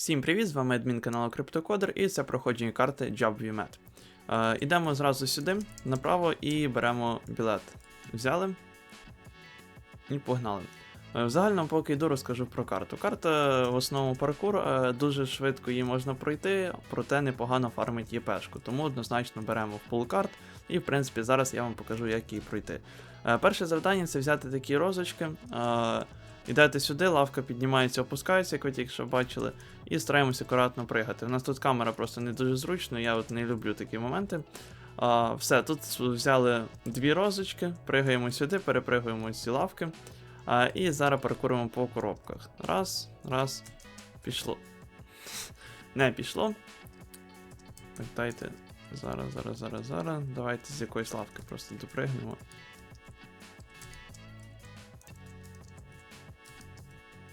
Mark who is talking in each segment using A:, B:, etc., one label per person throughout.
A: Всім привіт, з вами адмін каналу Криптокодер і це проходження карти JobVMet. Е, ідемо зразу сюди, направо і беремо білет. Взяли і погнали. Е, в загальному, поки йду, розкажу про карту. Карта в основному паркур, е, дуже швидко її можна пройти, проте непогано фармить ЄПшку, тому однозначно беремо в пул карт, і в принципі зараз я вам покажу, як її пройти. Е, перше завдання це взяти такі розочки. Ідете сюди, лавка піднімається, опускається, як ви тільки що бачили, і стараємося акуратно пригати. У нас тут камера просто не дуже зручно, я от не люблю такі моменти. А, все, тут взяли дві розочки, пригаємо сюди, перепригуємо ці лавки. А, і зараз паркуримо по коробках. Раз, раз, пішло. Не пішло. Так, дайте. Зараз, зараз, зараз, зараз. Давайте з якоїсь лавки просто допригнемо.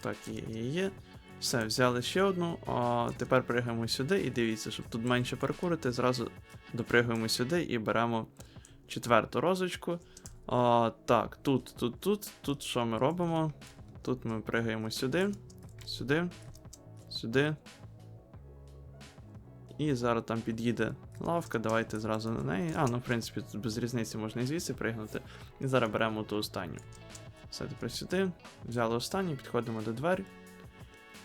A: Так, є, є. Все, взяли ще одну. А тепер пригаємо сюди і дивіться, щоб тут менше паркурити, зразу допригаємо сюди і беремо четверту розочку. А, так, тут, тут, тут, тут що ми робимо? Тут ми пригаємо сюди, сюди, сюди. І зараз там під'їде лавка, давайте зразу на неї. А, ну в принципі, тут без різниці можна і звідси пригнути. І зараз беремо ту останню. Все, тепер сюди. Взяли останній, підходимо до двері.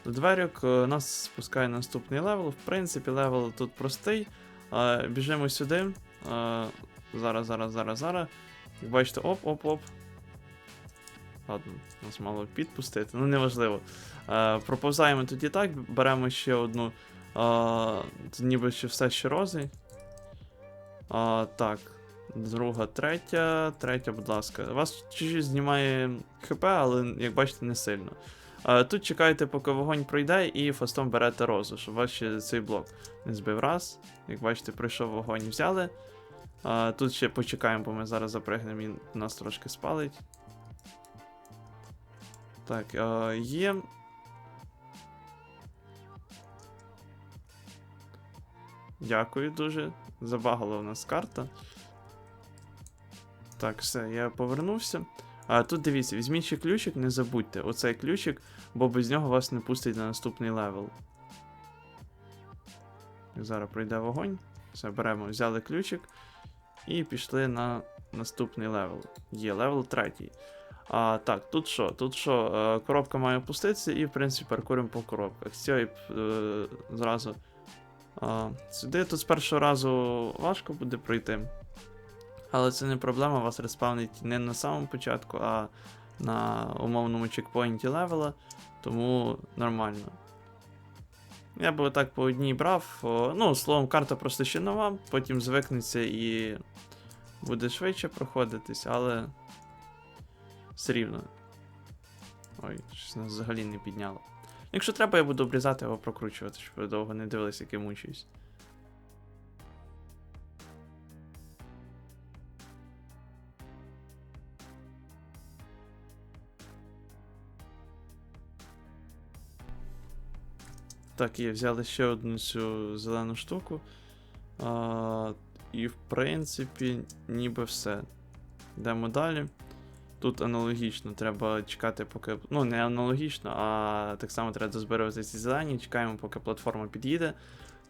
A: До дверюк е, нас спускає наступний левел. В принципі, левел тут простий. Е, біжимо сюди. Е, зараз, зараз, зараз, зараз. Як бачите, оп-оп-оп. Ладно, нас мало підпустити, ну неважливо. Е, проповзаємо тоді так, беремо ще одну. Е, ніби ще все ще рози. Так, Друга, третя, третя, будь ласка. Вас чуть-чуть знімає ХП, але, як бачите, не сильно. Тут чекаєте, поки вогонь пройде, і фастом берете розу, щоб ще цей блок не збив раз. Як бачите, пройшов вогонь, взяли. Тут ще почекаємо, бо ми зараз запригнемо і нас трошки спалить. Так, є. Дякую дуже. Забагала у нас карта. Так, все, я повернувся. А тут дивіться, візьміть ще ключик, не забудьте. Оцей ключик, бо без нього вас не пустить на наступний левел. Зараз пройде вогонь. Все, беремо, взяли ключик і пішли на наступний левел. Є левел третій. А, Так, тут що? Тут що? Е, Коробка має опуститися і, в принципі, паркуримо по коробках. З цього е, зразу а, сюди. Тут з першого разу важко буде пройти. Але це не проблема, вас респавнить не на самому початку, а на умовному чекпоінті левела, тому нормально. Я би отак по одній брав. Ну, словом, карта просто ще нова, потім звикнеться і буде швидше проходитись, але все рівно. Ой, щось нас взагалі не підняло. Якщо треба, я буду обрізати або прокручувати, щоб ви довго не дивилися, як я мучуюсь. Так, є, взяли ще одну цю зелену штуку. А, і, в принципі, ніби все. Йдемо далі. Тут аналогічно, треба чекати, поки. Ну, не аналогічно, а так само треба дозбирувати ці зелені, чекаємо, поки платформа під'їде.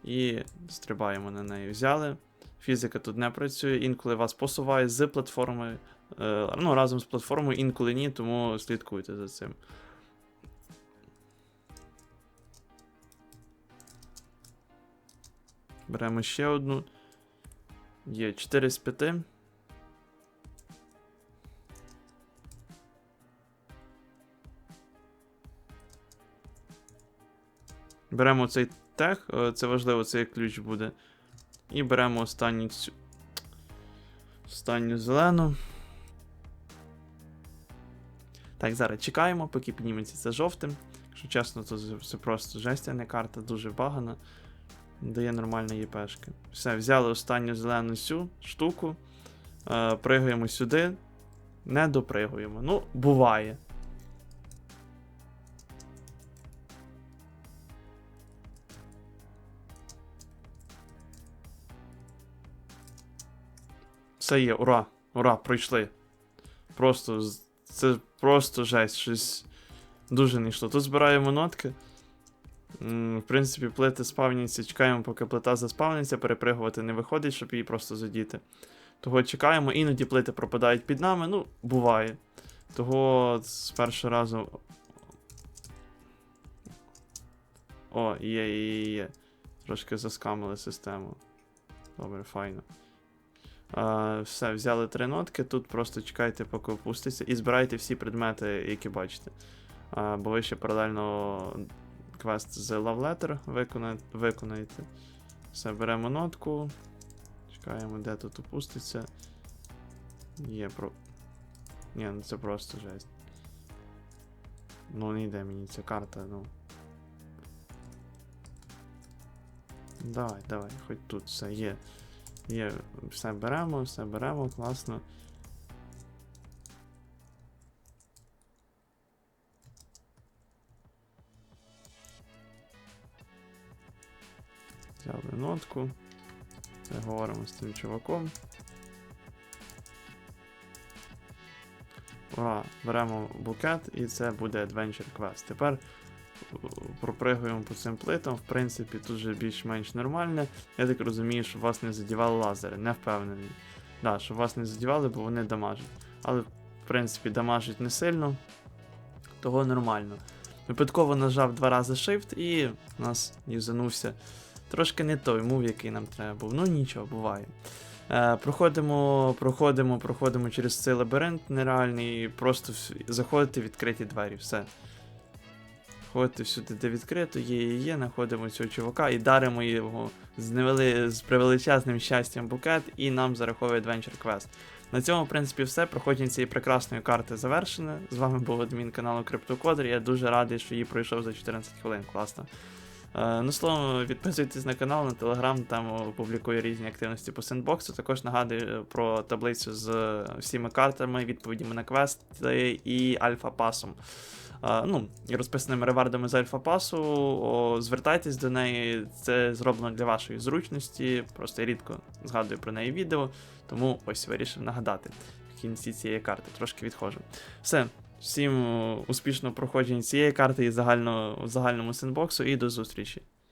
A: І стрибаємо на неї. Взяли. Фізика тут не працює, інколи вас посуває з платформи. Е, ну, разом з платформою, інколи ні, тому слідкуйте за цим. Беремо ще одну. Є 4 з 5. Беремо цей тег, е, це важливо, цей ключ буде. І беремо останню цю. Останню зелену. Так, зараз чекаємо, поки підніметься це жовтим. Якщо чесно, то це просто жесть, а не карта, дуже багана. Дає нормальні ЄПшки. Все, взяли останню зелену цю штуку. Е, пригаємо сюди. Не допригуємо. Ну, буває. Все є, ура! Ура, пройшли. Просто це просто жесть, щось дуже не йшло. Тут збираємо нотки. В принципі, плити спавняться, чекаємо, поки плита заспавниться, перепригувати не виходить, щоб її просто задіти. Того чекаємо, іноді плити пропадають під нами, ну, буває. Того з першого разу. О, є, є, є. Трошки заскамили систему. Добре, файно. А, все, взяли три нотки. Тут просто чекайте, поки опуститься, і збирайте всі предмети, які бачите. А, бо ви ще паралельно квест з Love Letter виконає- виконаєте. Все, беремо нотку. Чекаємо, де тут опуститься. Є про. Ні, ну це просто жесть. Ну не йде мені ця карта, ну. Давай, давай, хоч тут все є. Є, все беремо, все беремо, класно. Взяли нотку. Це говоримо з цим чуваком. Ура, беремо букет і це буде Adventure Quest. Тепер е, пропригуємо по цим плитам. В принципі, тут вже більш-менш нормально. Я так розумію, що вас не задівали лазери, не впевнений. Да, що вас не задівали, бо вони дамажать. Але, в принципі, дамажить не сильно, того нормально. Випадково нажав два рази Shift і у нас юзанувся трошки не той мув, який нам треба був. Ну нічого, буває. Е, проходимо, проходимо, проходимо через цей лабіринт нереальний, просто заходите в відкриті двері, все. Ходите всюди, де відкрито, є, є, є, знаходимо цього чувака і даримо його з, невели... з превеличезним щастям букет, і нам зараховує Adventure Quest. На цьому, в принципі, все. Проходження цієї прекрасної карти завершене. З вами був адмін каналу CryptoCoder. Я дуже радий, що її пройшов за 14 хвилин. Класно. Е, Ну, словом, підписуйтесь на канал, на телеграм, там публікую різні активності по сендбоксу. Також нагадую про таблицю з е, всіма картами, відповідями на квести і альфа-пасом. Е, Ну, і розписаними ревардами з альфа-пасу. Звертайтесь до неї, це зроблено для вашої зручності. Просто я рідко згадую про неї відео, тому ось вирішив нагадати в кінці цієї карти. Трошки відходжу. Все. Всім е, успішного проходження цієї карти і загально, загальному синбоксу, і до зустрічі.